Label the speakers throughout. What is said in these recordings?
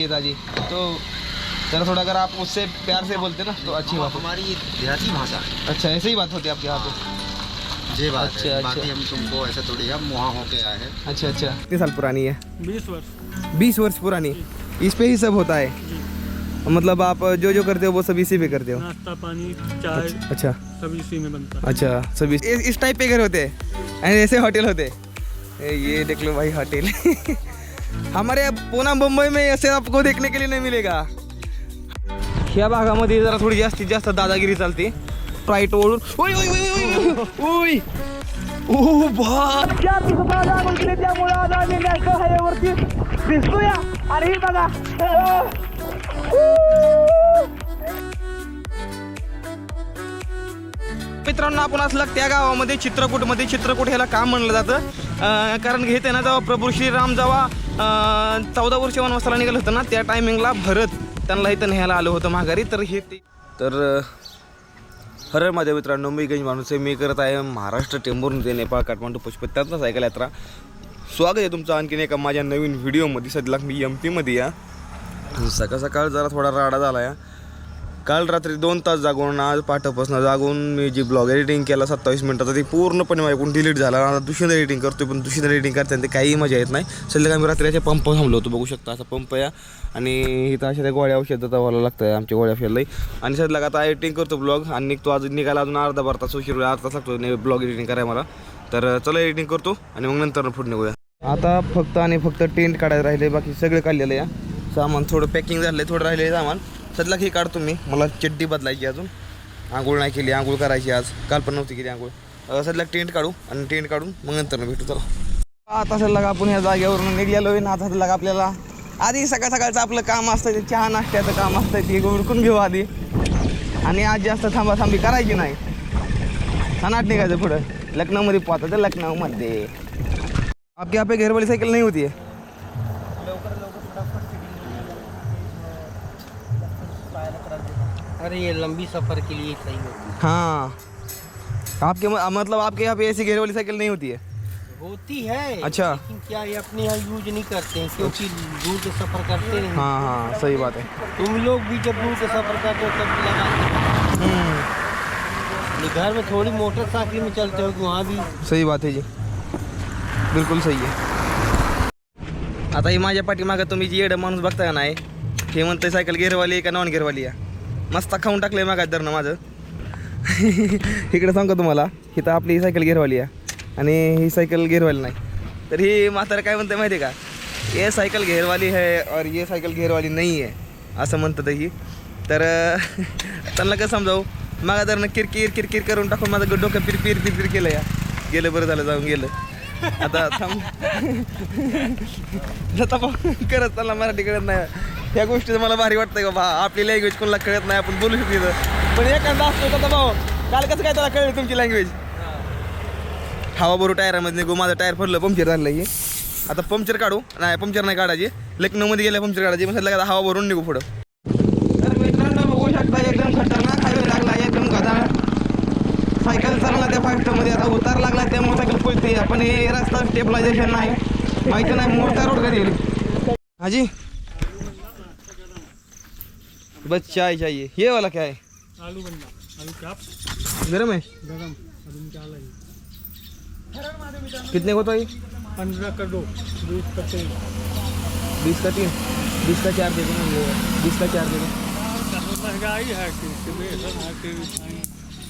Speaker 1: पिताजी तो जरा थोड़ा अगर आप उससे प्यार से बोलते ना तो अच्छी बात
Speaker 2: हमारी ये देहाती भाषा है।
Speaker 1: अच्छा ऐसे ही बात होती है आपके यहाँ पे?
Speaker 2: ये बात
Speaker 1: अच्छा,
Speaker 2: है
Speaker 1: अच्छा।
Speaker 2: बाकी हम तुमको ऐसा थोड़ी हम वहाँ होके आए हैं।
Speaker 1: अच्छा अच्छा। कितने साल पुरानी है?
Speaker 3: बीस वर्ष।
Speaker 1: बीस वर्ष पुरानी। इस पे ही सब होता है? मतलब आप जो जो करते हो वो सब इसी पे करते हो?
Speaker 3: नाश्ता पानी चाय
Speaker 1: अच्छा
Speaker 3: सब इसी में बनता है।
Speaker 1: अच्छा इस, इस टाइप पे घर होते हैं? ऐसे होटल होते? हैं ये देख लो भाई होटल। हमारे पुन्हा मुंबई में असे आपको देखने के लिए नहीं मिलेगा। ह्या भागामध्ये जरा थोडी जास्तीत जास्त दादागिरी चालते. प्राईट ओढून ओय ओय ओय ओय ओय ओ भा त्यामुळे आज आम्ही नॅशनल हायवेवरती दिसतोया आणि ही बघा मित्रांनो आपण असलं त्या गावामध्ये चित्रकूटमध्ये. चित्रकूट ह्याला का म्हणलं जातं. कारण घेते ना जेव्हा प्रभू श्रीराम जेव्हा चौदा वर्ष वनवासाला निघालं होतं ना त्या टायमिंगला भरत त्यांना इथं न्यायला आलं होतं माघारी. तर हे ते तर हर माझ्या मित्रांनो मी गंज माणूस आहे मी करत आहे महाराष्ट्र टेंबूरहून ते नेपाळ काठमांडू पुष्पत्यातनं सायकल यात्रा. स्वागत आहे तुमचं आणखीन एका माझ्या नवीन व्हिडिओमध्ये सध्या मी एम पीमध्ये या सकाळ सकाळ जरा थोडा राडा झाला या काल रात्री दोन तास जागून आज पाठपासून जागून मी जी ब्लॉग एडिटिंग केला सत्तावीस मिनटाचा ती पूर्णपणे माझ्याकडून डिलीट झाला. आता दुसऱ्यांदा एडिटिंग करतोय पण दुसऱ्यांदा एडिटिंग करताना ते काही मजा येत नाही. सध्या आम्ही रात्रीच्या पंप थांबलो होतो बघू शकता. असा पंप या आणि इथं अशा त्या गोळ्या औषध व्हायला लागतं आहे आमच्या गोळ्या फिरलाय. आणि सध्या आता एडिटिंग करतो ब्लॉग आणि निघतो अजून निघाला अजून अर्धा बारा तास उशीर अर्धा तास लागतो ब्लॉग एडिटिंग करायला मला. तर चला एडिटिंग करतो आणि मग नंतर पुढे निघूया. आता फक्त आणि फक्त टेंट काढायला राहिले बाकी सगळे काढलेलं या सामान थोडं पॅकिंग झालं आहे थोडं राहिलेलं सामान. सध्या हे काढतो मी मला चड्डी बदलायची अजून. आंघोळ नाही केली आंघोळ करायची आज. काल पण नव्हती केली आंघोळ. सध्या टेंट काढू आणि टेंट काढून मग नंतर भेटू चला. आता सध्या आपण ह्या जागेवरून निघालो आहे ना आता सध्या आपल्याला. आधी सकाळ सकाळचं आपलं काम असतं ते चहा नाश्त्याचं काम असतं ते उरकून घेऊ आधी. आणि आज जास्त थांबा थांबी करायची नाही. सनाट निघायचं पुढं. लखनौमध्ये पोहता तर लखनौमध्ये आपली यहाँ पे सायकल नाही साइकिल होती?
Speaker 4: अरे ये लंबी सफ़र के लिए सही होती
Speaker 1: है। हाँ। आपके मतलब आपके यहाँ पे ऐसी घेर वाली साइकिल नहीं होती है?
Speaker 4: है होती है
Speaker 1: अच्छा।
Speaker 4: लेकिन क्या ये अपने यहाँ यूज़ नहीं करते हैं क्योंकि दूर के सफ़र करते नहीं।
Speaker 1: हाँ हाँ सही बात है।
Speaker 4: तुम लोग भी जब दूर के सफ़र करते हो तब लगाते
Speaker 1: हम्म,
Speaker 4: हो घर में थोड़ी मोटरसाइकिल में चलते हो कि वहाँ भी।
Speaker 1: सही बात है जी। बिल्कुल सही आहे आता ही माझ्या पाठीमागं तुम्ही जी येडं माणूस बघता का नाही हे म्हणतंय सायकल घेरवाली आहे का नॉन घेरवाली आहे? मस्त खाऊन टाकलं आहे मागात धरणं माझं. इकडे सांगतो तुम्हाला इथं आपली ही सायकल घेरवाली आहे. आणि ही सायकल घेरवाली नाही. तर ही म्हातारं काय म्हणते माहिती आहे का? ये सायकल घेरवाली है और ये सायकल घेरवाली नाही आहे असं म्हणतात ही. तर त्यांना कसं समजावू? मागा धरणं किरकिर किरकिर करून टाकून माझं डोकं पिरपिर पिरपिर केलं या गेलं बरं झालं जाऊन गेलं. आता थांब. आता करत चालला मराठी कळत नाही. ह्या गोष्टीचं मला भारी वाटतंय का बा? आपली लँग्वेज कोणाला कळत नाही आपण बोलू शकतो तिथं पण एखादा असतो का भाऊ काल कसं काय त्याला कळलं तुमची लँग्वेज हवा भरू टायरामध्ये निघू माझं टायर फरलं पंक्चर झालं की आता पंक्चर काढू. नाही पंक्चर नाही काढायची. लग्नमध्ये गेल्या पंक्चर काढायची. मग सध्या हवा भरून निघू पुढं तर मित्रांनो बघू शकता एकदम खतरनाक हायवे लागला एकदम गदाळ सायकल चालला त्या फास्टमध्ये आता उतार लागला त्यामुळे सायकल पळते पण हे रस्ता स्टेबलायझेशन नाही. माहिती नाही मोठा रोड कधी येईल? हाजी बस चाय चाहिए ये वाला क्या है
Speaker 3: आलू बंदा. आलू चाप.
Speaker 1: गरम है
Speaker 3: गरम. अभी निकाला है
Speaker 1: कितने को
Speaker 3: पंद्रह दो. बीस का तेल
Speaker 1: बीस का तीन. बीस का चार दे दो बीस का चार दे दो
Speaker 3: महंगाई है.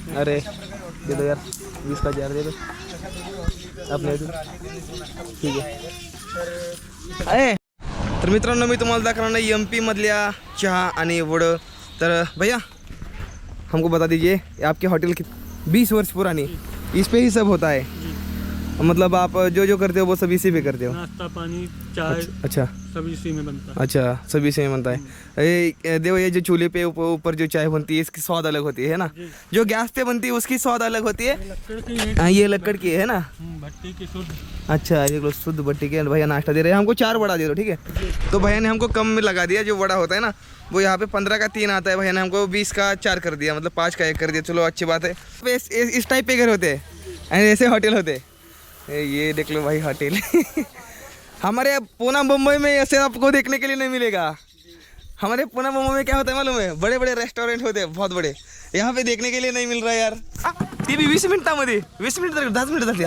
Speaker 3: है।
Speaker 1: अरे दे दो यार बीस का चार दे दो। आपने दो। ठीक आहे आहे तर मित्रांनो मी तुम्हाला दाखवणार नाही एम पीमधल्या चहा आणि वडं. तर भैया हमको बता दीजिए आपके होटल की बीस वर्ष पुरानी इस पे ही सब होता है। मतलब आप जो जो करते हो वो सब इसी पे करते हो?
Speaker 3: नाश्ता पानी चाय
Speaker 1: अच्छा
Speaker 3: सब इसी में बनता है।
Speaker 1: अच्छा सभी में बनता है। ये देखो ये जो चूल्हे पे ऊपर जो चाय बनती है इसकी स्वाद अलग होती है ना? जो। गैस पे बनती है उसकी स्वाद अलग होती है।
Speaker 3: है।
Speaker 1: ये लकड़ की है ना?
Speaker 3: हम्म, भट्टी की शुद्ध।
Speaker 1: अच्छा ये लोग शुद्ध भट्टी के भैया नाश्ता दे रहे हैं। हमको चार बड़ा दे दो ठीक है? तो भैया ने हमको कम में लगा दिया जो बड़ा होता है ना वो यहाँ पे पंद्रह का तीन आता है। भैया ने हमको बीस का चार कर दिया मतलब पाँच का एक कर दिया। चलो अच्छी बात है। इस, इस, इस टाइप पे घर होते हैं। ऐसे होटल होते हैं। ये देख लो भाई होटल हमारे पूना मुंबई में ऐसे आपको देखने के लिए नहीं मिलेगा। हमारे पूना मुंबई में क्या होता है मालूम है? बड़े बड़े रेस्टोरेंट होते हैं बहुत बड़े। यहाँ पे देखने के लिए नहीं मिल रहा यार। ते बी वीस मिनिटामध्ये वीस मिनिट झाली, दहाच मिनिट झाली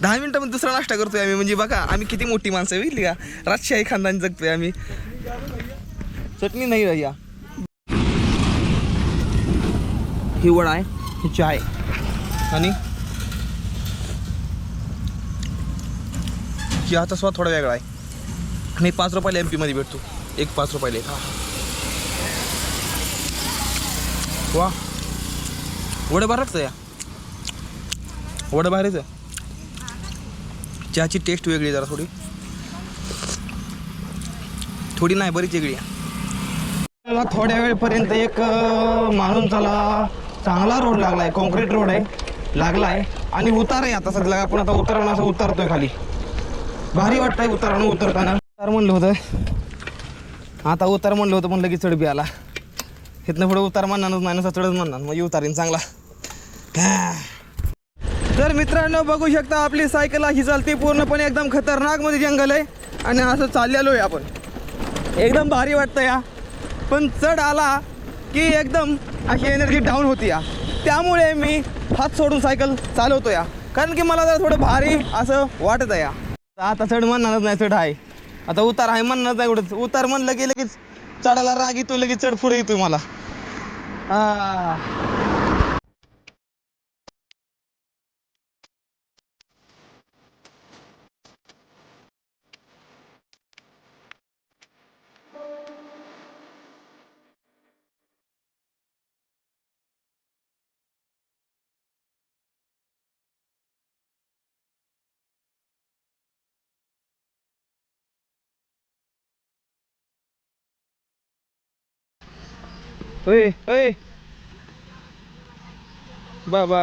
Speaker 1: दहा मिनिटामध्ये दुसरा नाश्ता करतोय आम्ही म्हणजे बघा आम्ही किती मोठी माणसं आहे बघितली का? राजशाही खानदान जगतोय आम्ही. चटणी नाही भैया ही वडा आहे ही चाय. आणि चहाचा स्वाद थोडा वेगळा आहे. आणि पाच रुपयाला एम पीमध्ये भेटतो. एक पाच रुपयाला एक. वा. वडं बारच या. वडं भारीच आहे. चहाची टेस्ट वेगळी आहे जरा थोडी. थोडी नाही बरीच वेगळी आहे. मला थोड्या वेळपर्यंत एक माणूस माणूसाला चांगला रोड लागला आहे कॉन्क्रीट रोड आहे. लागला आहे आणि उतार आहे आता सध्या. आपण आता उतरणं असं उतरतोय खाली. भारी वाटतंय उतरणं उतरताना. उतार म्हणलं होतं. आता उतार म्हणलं होतं पण लगेच चढ बी आला. इथनं पुढे उतार म्हणणारच नाही नुसता चढच म्हणणार. म्हणजे उतारीन चांगला. तर मित्रांनो बघू शकता आपली सायकल अशी चालते. पूर्णपणे एकदम खतरनाकमध्ये जंगल आहे. आणि असं चाललेलो आहे आपण. एकदम भारी वाटतं या पण चढ आला की एकदम अशी एनर्जी डाऊन होती या त्यामुळे मी हात सोडून सायकल चालवतो या कारण की मला जरा थोडं भारी असं वाटत आहे या आता चढ म्हणणारच नाही चढ आहे आता उतार आहे म्हणणार नाही एवढंच उतार म्हणलं की लगेच चढायला राग येतो लगेच चढ पुढे येतोय मला. होय होय बाबा.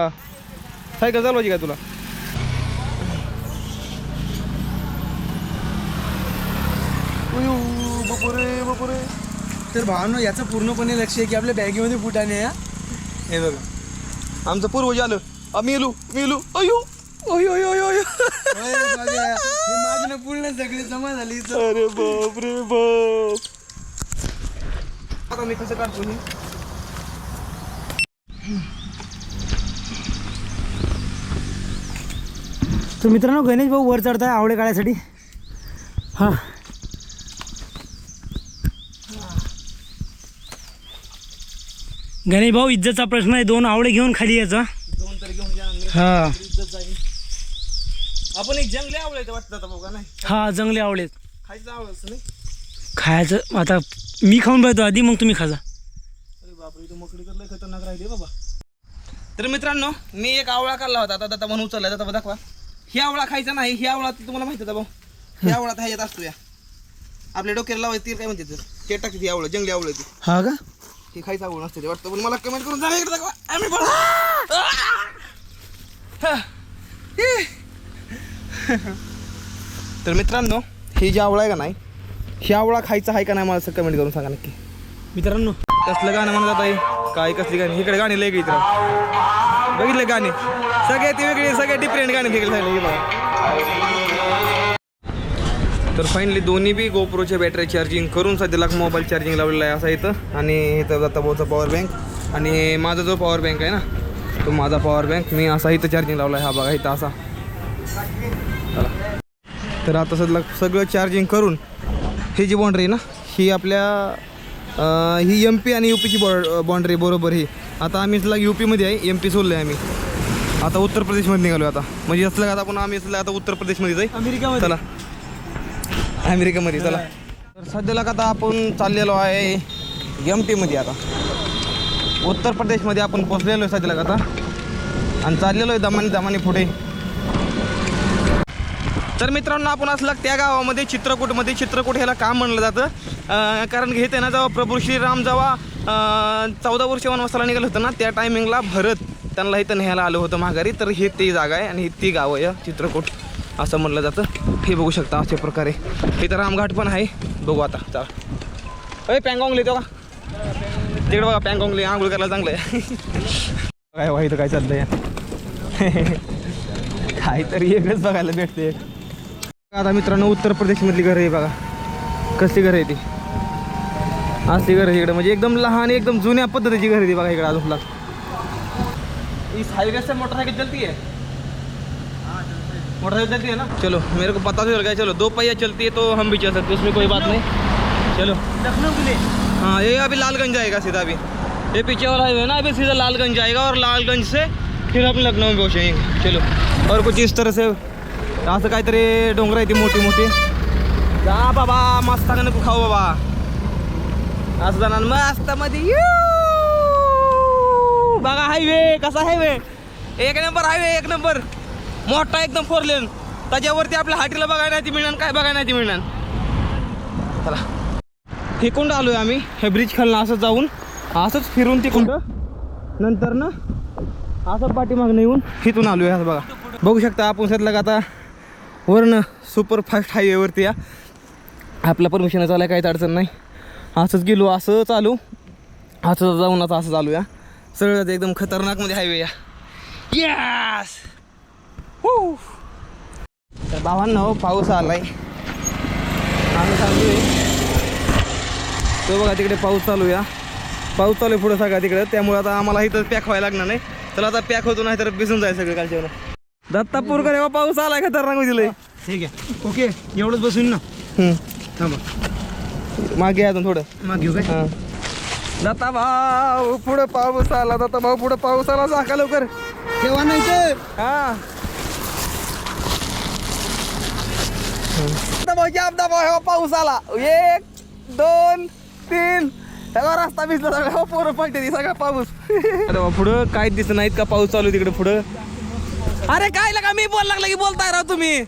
Speaker 1: सायकल चालवायची का तुला? बपुरे बपुरे.
Speaker 4: तर भावांनो याचं पूर्णपणे लक्ष आहे की आपल्या बॅगेमध्ये फुटाणे आहे हा. हे बघा.
Speaker 1: आमचं पूर्वज आलं. आम्ही येलो मी येलो अयो अयो अयो अयो. अयो
Speaker 4: पूर्ण सगळी जमा झाली.
Speaker 1: अरे बाप रे बाप. आता मी कसं काढतो हे
Speaker 5: तर मित्रांनो गणेश भाऊ वर चढताय आवळे काढायसाठी हां. गणेश भाऊ इज्जतचा प्रश्न आहे. दोन आवळे घेऊन खाली यायचा
Speaker 1: दोन तरी घेऊन
Speaker 5: हा.
Speaker 1: इज्जत जाईल आपण एक जंगली आवडायचं वाटतं आता बघा नाही?
Speaker 5: हा जंगले आवळे
Speaker 1: खायचं नाही.
Speaker 5: खायचं आता मी खाऊन बघतो आधी मग तुम्ही खाजा
Speaker 1: अरे बापरे मकडी तर लय खतरनाक राहिली बाबा. तर मित्रांनो मी एक आवळा काढला होता. आता दादा म्हणून उचलला दादा दाखवा. ही आवळा खायचा नाही ही आवळा तुम्हाला माहिती आहे भाऊ. ही आवळा तर ह्याच्यात असतो या आपल्या डोक्याला लावायची तीर काय म्हणते ते? ते टाकते ती आवळं जंगली आवळं ती.
Speaker 5: हा का?
Speaker 1: हे खायचं आवड नसते ते वाटतं. पण मला कमेंट करून जा इकडे दाखवा. आम्ही पण. तर मित्रांनो ही जी आवळा आहे का नाही ह्या आवळा खायचा आहे का नाही मला असं कमेंट करून सांगा नक्की.
Speaker 5: मित्रांनो
Speaker 1: कसलं गाणं म्हणत आता काय कसली गाणी? इकडे गाणी लय इकडे. बघितले सगळ्या इथं वेगळी सगळ्या डिफरंट गाणी तिकडे झाले बघा. तर फायनली दोन्ही बी गोप्रोच्या बॅटरी चार्जिंग करून सध्याला मोबाईल चार्जिंग लावलेला आहे असा इथं. आणि इथं जाता भाऊचा पॉवर बँक आणि माझा जो पॉवर बँक आहे ना तो माझा पॉवर बँक मी असा इथं चार्जिंग लावला आहे हा बघा इथं असा. तर आता सध्या सगळं चार्जिंग करून ही जी बाउंड्री आहे ना ही आपल्या ही एम पी आणि यू पीची बॉ बाउंड्री बरोबर ही. आता आम्ही इथला यू पीमध्ये आहे एम पी सोडलं आहे आम्ही. आता उत्तर प्रदेशमध्ये निघालो आता. म्हणजे असलं का आता आपण आम्ही असलं आता उत्तर प्रदेशमध्ये जाईल
Speaker 5: अमेरिकामध्ये.
Speaker 1: चला. अमेरिकेमध्ये चला. तर सध्याला का आता आपण चाललेलो आहे एम पीमध्ये आता. उत्तर प्रदेशमध्ये आपण पोचलेलो आहे सध्याला का आता. आणि चाललेलो आहे दमानी दमानी पुढे. तर मित्रांनो आपण असलं त्या गावामध्ये चित्रकूटमध्ये चित्रकूट ह्याला काम म्हणलं जातं. कारण घेते ना जेव्हा प्रभू श्रीराम जेव्हा चौदा वर्ष वनवासाला निघालं होतं ना त्या टायमिंगला भरत त्यांना इथं न्यायला आलं होतं माघारी. तर हे ती जागा आहे आणि ही ती गाव आहे चित्रकूट असं म्हणलं जातं. हे बघू शकता अशा प्रकारे. इथं रामघाट पण आहे. बघू आता चला. अय पँगॉंगले तो का? तिकडे बघा पँगॉंगले आंघोळ करायला चांगलं आहे. काय व्हायचं काय चाललंय? काहीतरी एकच बघायला भेटते. आता मित्रांनो उत्तर प्रदेशमधली घरं आहे बघा. कसली घरं आहे ती? असली घर इकडे म्हणजे एकदम लहान एकदम जुन्या पद्धतीची घर आहे बघा इकडे अजून इस हाईवे से मोटरसाइकिल चलती है मोटरसाइकिल चलती है ना? चलो मेरे को पता चल गया चलो दो पहिया चलती है तो हम भी चल सकते हैं उसमें कोई बात नहीं। चलो।
Speaker 5: लखनऊ के लिए?
Speaker 1: हाँ ये अभी लालगंज जाएगा सीधा अभी। ये पीछे वाला हाईवे है ना अभी सीधा लालगंज जाएगा और लालगंज से फिर अपने लखनऊ में पहुँचेंगे। चलो और कुछ इस तरह से असं काहीतरी डोंगर आहे ती मोठी मोठी. जा बाबा मस्त नको खाऊ बाबा. असं जाणार. मस्त मध्ये बघा हायवे कसा हायवे एक नंबर हायवे एक नंबर मोठा एकदम फोर लेन त्याच्यावरती आपल्या हाटीला बघायला नाही ती मिळणार काय बघायला नाही ती मिळणार. चला. तिकडून आलोय आम्ही. हे ब्रिज खालनं असं जाऊन असंच फिरून तिकून नंतर ना असं पाठीमागनं येऊन इथून आलोय असं बघा. बघू शकता आपण सध्या आता वरनं सुपर फास्ट हायवेवरती या. आपला परमिशन चालाय काहीच अडचण नाही. असंच गेलो असं चालू. असं जाऊन आता असं चालू या. सरळ एकदम खतरनाकमध्ये हायवे या. यस तर भावांना हो पाऊस आलाय. आम्ही चाललोय तो बघा तिकडे पाऊस चालू या. पाऊस चालू आहे पुढं सगळा तिकडे. त्यामुळे आता आम्हाला इथं पॅक व्हायला लागणार नाही. चला आता पॅक होतो नाही तर भिजून जायचं सगळं कालच्या दत्तापूरकर एव्हा पाऊस आलाय खतरनाक दिलंय
Speaker 4: ठीक आहे ओके एवढंच बसून ना. थांबा.
Speaker 1: मागे अजून थोडं.
Speaker 4: मग घेऊ काय?
Speaker 1: हा. दत्ता भाऊ पुढं पाऊस आला. दत्ता भाऊ पुढं पाऊस आला. जाका लवकर.
Speaker 4: तेव्हा नाही तर?
Speaker 1: हा. दत्ता भाऊ जाम दबा हो पाऊस आला. एक दोन तीन. सगळा रस्ता भिजला सगळा. हो पोरं पलटे ती सगळा पाऊस. अरे बा, पुढं? काय दिसत नाहीत का पाऊस चालू आहे तिकडे पुढं. अरे काय लगा मी बोल लागला की बोलताय राव तुम्ही.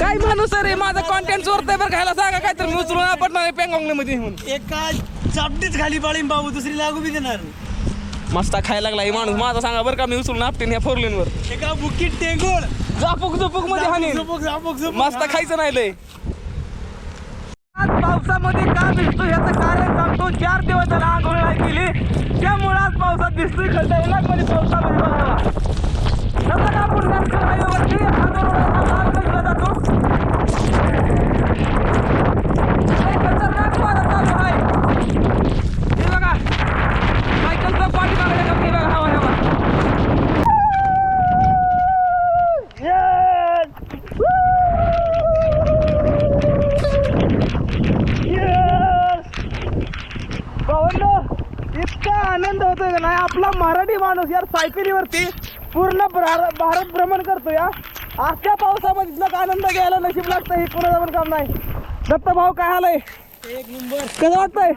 Speaker 1: काय माणूस अरे माझा कॉन्टेंट चोरतोय बरं खायला सांगा काय तर मी उचलून आपटणार पेंगॉंगले मध्ये म्हणून
Speaker 5: एका चापटीच खाली पाळीन बाबू दुसरी लागू बी देणार.
Speaker 1: मस्त खायला लागला ही माणूस. माझा सांगा बरं का मी उचलून आपटेन ह्या फोर वर
Speaker 5: एका बुकीट टेंगोळ?
Speaker 1: झापूक झुपूकमध्ये हाणीन.
Speaker 5: झोपक झोपक झोपक
Speaker 1: मस्त खायचं नाही लय. आज पावसामध्ये का दिसतो याचं कारण सांगतो. चार दिवस त्याला आंघोळ नाही केली. त्यामुळे आज पावसात दिसतोय खड्डा मध्ये पावसामध्ये बघावा इतका आनंद होतोय का नाही? आपला मराठी माणूस यार सायकलीवरती पूर्ण भारत भ्रमण करतो या आजच्या पावसामध्ये इतका आनंद घ्यायला नशीब लागतं हे कोणाचं पण काम नाही. दत्त भाऊ काय आलंय?
Speaker 5: एक नंबर
Speaker 1: कसं वाटतंय?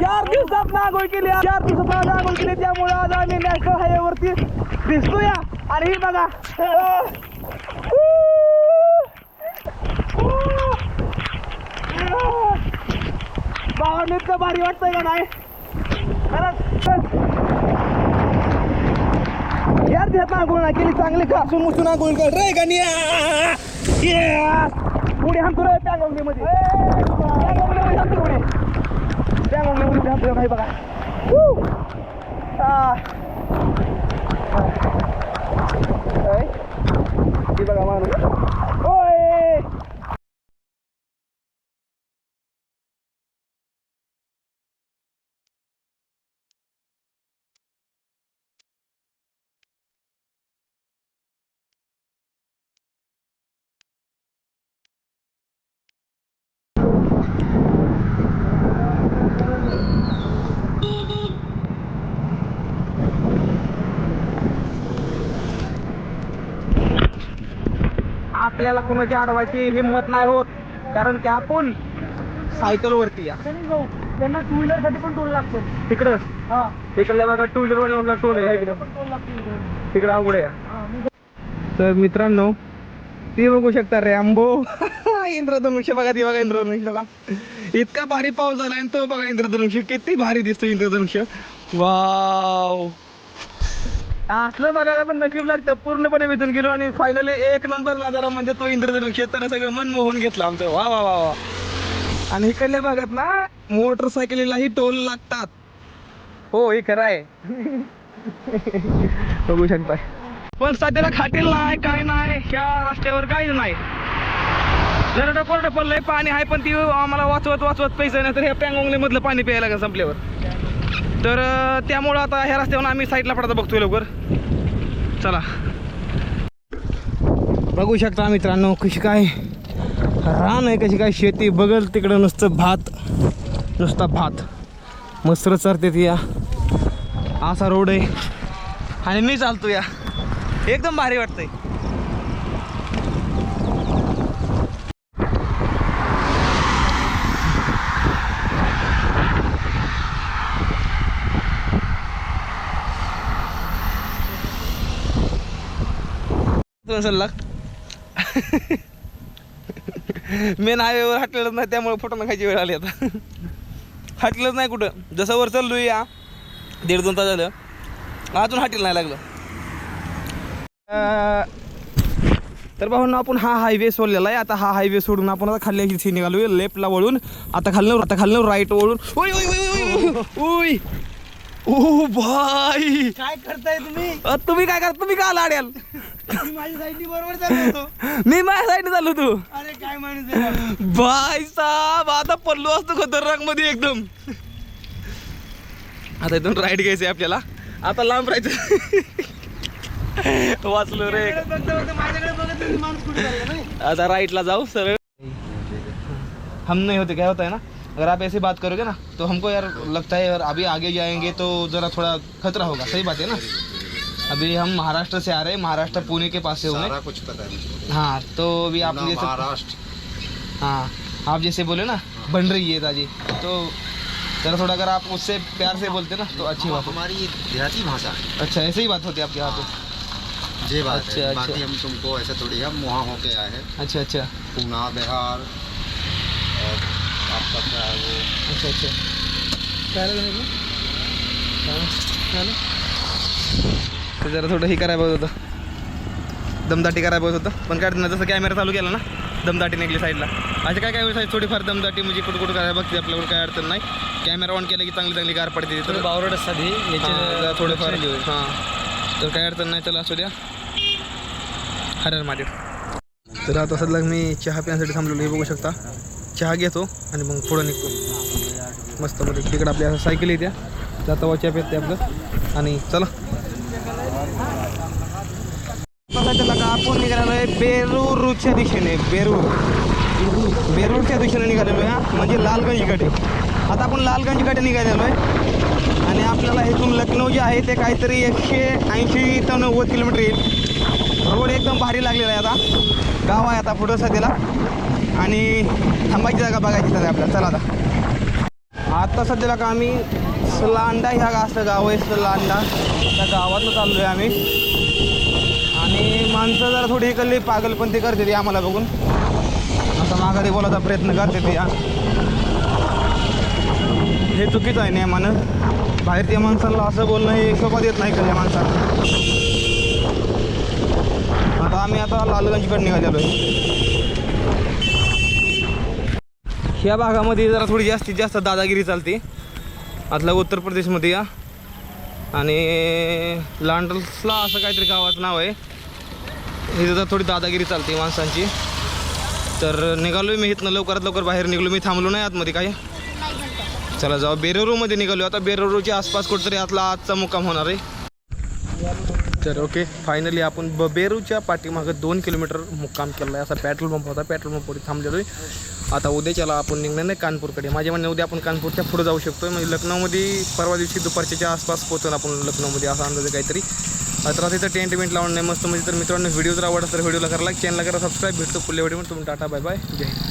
Speaker 1: चार दिवसात आंघोळ केली चार दिवसात आज केली त्यामुळे आज आम्ही नॅशनल हायवेवरती दिसतो या आणि ही बघा. भावाने इतकं भारी वाटतंय का नाही? देत आंघोळ नाही केली चांगली घासून मुसून आंघोळ कर रे गण्या! पुढे हाणतो रे त्या मध्ये त्या मध्ये हाणतो पुढे त्या मध्ये हाणतो काही बघा. ही बघा माणूस ओय आपल्याला कोणाची अडवायची हिंमत नाही होत. कारण की आपण सायकल वरती या.
Speaker 5: त्यांना टू व्हीलरसाठी पण टोल लागतो.
Speaker 1: तिकडं?
Speaker 5: हा.
Speaker 1: तिकडल्या बघा टू व्हीलर वर टोल आहे तिकडं अवघड आहे. तर मित्रांनो ती बघू शकता रॅम्बो इंद्रधनुष्य बघा ती बघा इंद्रधनुष्य बघा इतका भारी पाऊस झाला आणि तो बघा इंद्रधनुष्य. किती भारी दिसतो इंद्रधनुष्य. वाव. असलं बघायला पण नशीब लागतं. पूर्णपणे विधून गेलो आणि फायनली एक नंबर नजारा म्हणजे तो इंद्रधनुष्य तर सगळं मन मोहून घेतलं आमचं. वा वा वा वा. आणि इकडल्या भागात ना मोटरसायकलीलाही टोल लागतात. हो हे खरं आहे. बघू शकताय पण सध्याला खाटील नाही काय नाही. ह्या रस्त्यावर काही नाही. जरा कोरडं पडलंय पाणी आहे पण ती आम्हाला वाचवत वाचवत पैसे नाही तर ह्या पॅंगोंगलीमधलं पाणी प्यायला लागेल संपल्यावर. तर त्यामुळं आता ह्या रस्त्यावर आम्ही साईडला पडता बघतोय लवकर. चला. बघू शकता मित्रांनो कशी काय रान आहे कशी काय शेती बघल तिकडं नुसतं भात नुसता भात. मस्त चरते ती या. असा रोड आहे. आणि मी चालतो या. एकदम भारी वाटतंय. सल्लाग मेन हायवेवर हटलेलंच नाही त्यामुळे फोटो खायची वेळ आली आता. हटलंच नाही कुठं. जसं वर चाललो या दीड दोन तास झालं. अजून हटेल नाही लागलं. तर भाऊ आपण हा हायवे सोडलेला आहे. आता हा हायवे सोडून आपण आता खाल्ल्या इथे निघालो लेफ्टला वळून. आता खाल्लं आता खाल्लं राईट वळून. ओय. ओ भाई!
Speaker 4: काय करताय तुम्ही?
Speaker 1: अ, तुम्ही काय करा तुम्ही का आला अड्याल
Speaker 4: मी माझ्या साईडनी बरोबर चाललो होतो.
Speaker 1: मी माझ्या साईडने चाललो तू
Speaker 4: अरे काय माणूस आहे
Speaker 1: भाई साहेब आता पडलो असतो खतरनाकमध्ये एकदम. आता इथून राईट घ्यायचंय आपल्याला. आता लांब राहायचं. वाचलो रे.
Speaker 4: इकडे बघता बघता माझ्याकडे बघत नाही, माणूस कुठे चालला नाही?
Speaker 1: आता राइटला जाओ सरळ. हम नहीं होते क्या होता है ना? अगर आप ऐसे बात करोगे ना तो हमको यार लगता है यार अभी आगे जाएँगे तो ज़रा थोड़ा खतरा होगा। सही बात है ना? अभी हम महाराष्ट्र से आ रहे हैं महाराष्ट्र पुणे के पास से होंगे
Speaker 2: कुछ पता है
Speaker 1: हाँ तो अभी आप जैसे
Speaker 2: महाराष्ट्र।
Speaker 1: हाँ आप जैसे बोले ना बन रही है दादी तो जरा थोड़ा अगर आप उससे प्यार से बोलते ना तो अच्छी बात
Speaker 2: हमारी देहाती भाषा
Speaker 1: अच्छा ऐसे ही बात होती है आपके यहाँ पे
Speaker 2: ये बात
Speaker 1: अच्छा,
Speaker 2: है।
Speaker 1: अच्छा।
Speaker 2: बाकी हम तुमको ऐसे थोड़ी हम वहाँ होके आए हैं।
Speaker 1: अच्छा अच्छा।
Speaker 2: पूना बिहार आपका क्या है वो
Speaker 1: अच्छा अच्छा काय आलं ते जरा थोडं हे करायला पाहिजे होतं. दमदाटी करायला पाहिजे होतं. पण काय ना जसं कॅमेरा चालू केला ना दमदाटी निघली साईडला अशा काय काय वेळेस आहेत थोडीफार दमदाटी म्हणजे कुठं कुठं करायला बघते आपल्याकडे काय अडचण नाही. कॅमेरा ऑन केला की चांगली चांगली कार पडते तर
Speaker 4: बावरट असतात हे
Speaker 1: हां, जरा थोडंफार. हां. तर काय अडचण नाही चला असू द्या. हरर मार्केट तर आता सध्या मी चहा पिण्यासाठी थांबलेलो हे बघू शकता. चहा घेतो आणि मग पुढं निघतो. मस्त मध्ये तिकडं आपल्या सायकल येत्या. जाता वा चहा येते आपलं. आणि चला. का आपण निघालेलो आहे बेरूरच्या दिशेने. बेरूर बेरूरच्या दिशेने निघालेलो आहे म्हणजे लालगंजकडे आता आपण लालगंजकडे निघालेलो आहे. आणि आपल्याला इथून लखनौ जे आहे ते काहीतरी एकशे ऐंशी ते नव्वद किलोमीटर येईल. रोड एकदम भारी लागलेला आहे आता. गाव आहे आता पुढं सध्याला. आणि थांबायची जागा बघायची सध्या आपल्याला. चला आता. आत्ता सध्याला का आम्ही सलांडा ह्या असं गाव आहे सलांडा. त्या गावातनं चाललो आहे आम्ही. आणि माणसं जरा थोडी इकडली पागल पण ते करते ती आम्हाला बघून. आता माघारी बोलायचा प्रयत्न करते ती हे. चुकीचं आहे नियमानं बाहेर त्या माणसाला असं बोलणं हे शोभा देत नाही कधी माणसाला? आता आम्ही आता लालगंजकडे निघालेलो आहे. ह्या भागामध्ये जरा थोडी जास्तीत जास्त दादागिरी चालते. आतला उत्तर प्रदेशमध्ये या. आणि लांडल्सला असं काहीतरी गावाचं नाव आहे. हे जरा थोडी दादागिरी चालते माणसांची. तर निघालो मी इथनं लवकरात लवकर बाहेर निघलो. मी थांबलो नाही आतमध्ये काही. चला जाऊ. बेरोरूमध्ये निघालो आता बेरोरूच्या आसपास कुठंतरी आतला आजचा मुक्काम होणार आहे. तर ओके फायनली आपण ब बेरूच्या पाठीमागं दोन किलोमीटर मुक्काम केला आहे असा पेट्रोल पंप होता. पेट्रोल पंपवरती थांबलेलो आहे आता उद्याच्याला आपण निघणार नाही कानपूरकडे. माझ्या म्हणणे उद्या आपण कानपूरच्या पुढे जाऊ शकतो म्हणजे लखनौमध्ये परवा दिवशी दुपारच्या आसपास पोहोचून आपण लखनौमध्ये असा अंदाजे काहीतरी. तर आता तिथं टेंट वेंट लावून नाही. मस्त म्हणजे तर मित्रांनो व्हिडिओ जर आवडला तर व्हिडिओला करा लाईक चॅनलला करा सबस्क्राईब भेटतो पुढल्या व्हिडिओ तुम्ही टाटा बाय बाय जय